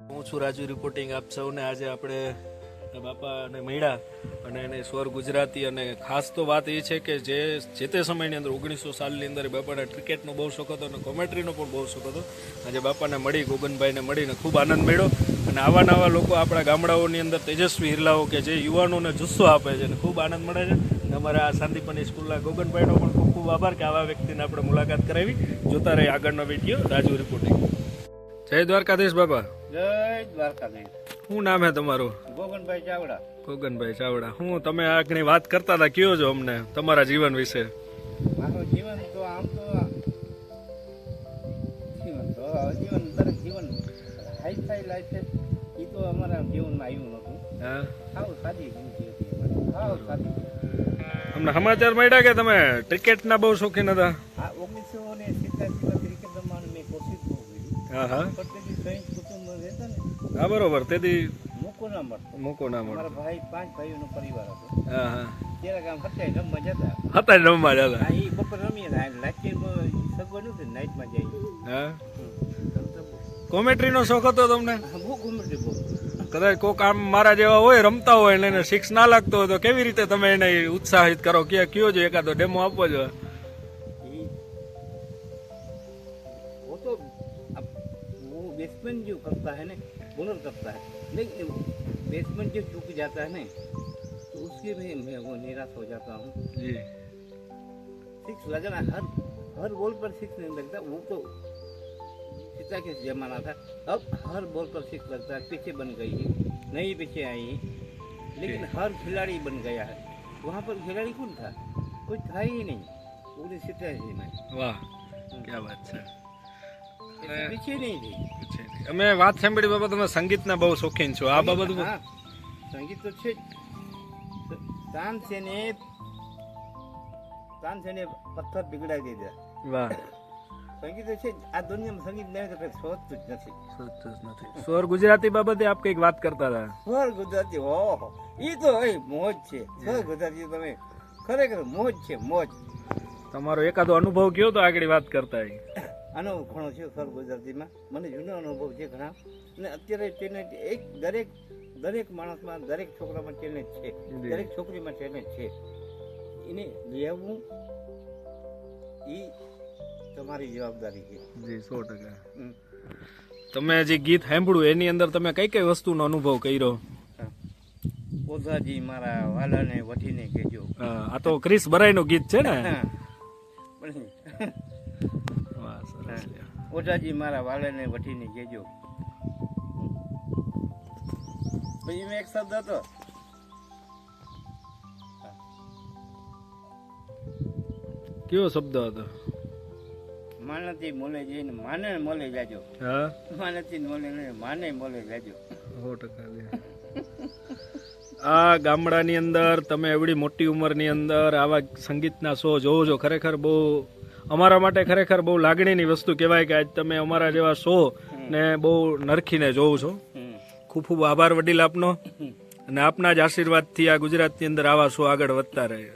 હું છું રાજુ રિપોર્ટિંગ આપ સૌને આજે આપણે બાપાને મળ્યા અને એને સ્વર ગુજરાતી અને ખાસ તો વાત એ છે કે જે જે તે સમયની અંદર ઓગણીસો સાલની અંદર બાપાને ક્રિકેટનો બહુ શોખ હતો અને કોમેન્ટ્રીનો પણ બહુ શોખ હતો. આજે બાપાને મળી, ગોગનભાઈને મળીને ખૂબ આનંદ મળ્યો અને આવા નવા લોકો આપણા ગામડાઓની અંદર તેજસ્વી હિરલાઓ કે જે યુવાનોને જુસ્સો આપે છે અને ખૂબ આનંદ મળે છે. અને અમારા આ શાંતિપની સ્કૂલના ગોગનભાઈનો પણ ખૂબ ખૂબ આભાર કે આવા વ્યક્તિને આપણે મુલાકાત કરાવી. જોતા રહી આગળનો વીડિયો રાજુ રિપોર્ટિંગ જય દ્વારકાધીશ બાપા. જય દ્વારકાધીશ. શું નામ હે તમારું? ગોગનભાઈ ચાવડા. ગોગનભાઈ ચાવડા. હું તમે આગની વાત કરતા હતા કયો છો અમને તમારા જીવન વિશે? મારું જીવન તો આમ તો જીવન તો જીવન દરેક જીવન. હાઈ ફાઈ લાઈફ છે. એ તો અમારા જીવનમાં આવ્યું નહોતું હા? સાવ સાદી જિંદગી હતી સાવ સાદી. અમને સમાચાર મળ્યા કે તમે ક્રિકેટના બહુ શોખીન હતા? આ ઓગણીસો ને સિત્યાસીમાં ક્રિકેટ રમવાનું મેં કોશિશ હા હા કુટુંબ હા બરોબર. તેથી મૂકો ના મળતો મૂકો ના મળે. અમારા ભાઈ પાંચ ભાઈઓનો પરિવાર હતો હા હા ત્યારે કામ હત્યા રમવા જતા હતા. રમવા જતા ઈ બપોર રમીએ ને લાઈટ સગવડ નથી નાઇટમાં જઈએ હા હમ. કોમેન્ટ્રીનો શોખ હતો તમને? હા, ગમે બહુ કદાચ કોક આમ મારા જેવા હોય રમતા હોય ને એને સિક્સ ના લાગતો હોય તો કેવી રીતે તમે એને ઉત્સાહિત કરો? કે કયો જો એકાદો ડેમો આપો છો बेसमेंट जो करता है ना ओनर करता है। लेकिन बेसमेंट जो चूक जाता है ना तो उसके भी मैं वो निराश हो जाता हूँ। सिक्स लगना हर हर बॉल पर सिक्स नहीं लगता वो तो सीता के जमाना था। अब हर बॉल पर सिक्स लगता है पीछे बन गई है नई पीछे आई है। लेकिन हर खिलाड़ी बन गया है। वहाँ पर खिलाड़ी कौन था? कुछ था ही नहीं। पूरी सीता जी में वाह हाँ। क्या बात है। અમે વાત સાંભળી બાબા તમે સંગીતના બહુ શોખીન છો. આ બાબત સંગીત તો છે તાન તાનસેને તાનસેને પથ્થર બિગડાવી દીધા. વાહ. સંગીત છે જ. આ દુનિયામાં સંગીત નહીં તો કઈ શોધતું જ નથી. નથી. સ્વર ગુજરાતી બાબતે આપ કંઈક વાત કરતા હતા? સ્વર ગુજરાતી હો એ તો મોજ છે. સ્વર ગુજરાતી તમે ખરેખર મોજ છે મોજ. તમારો એકાદો અનુભવ કયો તો આગળ વાત કરતા. આનો ઘણો છે સર ગુજરાતીમાં. મને જૂનો અનુભવ છે ઘણા. અને અત્યારે તેને એક દરેક દરેક માણસમાં દરેક છોકરામાં ટેલેન્ટ છે. દરેક છોકરીમાં ટેલેન્ટ છે. એને લેવું એ તમારી જવાબદારી છે. જી સો ટકા. તમે જે ગીત સાંભળ્યું એની અંદર તમે કઈ કઈ વસ્તુનો અનુભવ કર્યો. ઓઝાજી મારા વાલાને વટીને કહેજો. આ તો ક્રિસ બરાઈનું ગીત છે ને? સરસ મારા વાલેને વઠીને ગેજો પછી મેં એક શબ્દ હતો. કયો શબ્દ હતો? માનતી મોલે જઈને માને મોલે જાજો. હા? માનતી મોલે નહીં માને મોલે જાજો. સો ટકા આ ગામડાની અંદર તમે એવડી મોટી ઉંમરની અંદર આવા સંગીતના શો જોવો છો ખરેખર બહુ અમારા માટે ખરેખર બહુ લાગણીની વસ્તુ કહેવાય કે આજ તમે અમારા જેવા શો ને બહુ નરખીને જોઉં છો. ખૂબ ખૂબ આભાર વડીલ આપનો. અને આપના જ આશીર્વાદથી આ ગુજરાતની અંદર આવા શો આગળ વધતા રહે.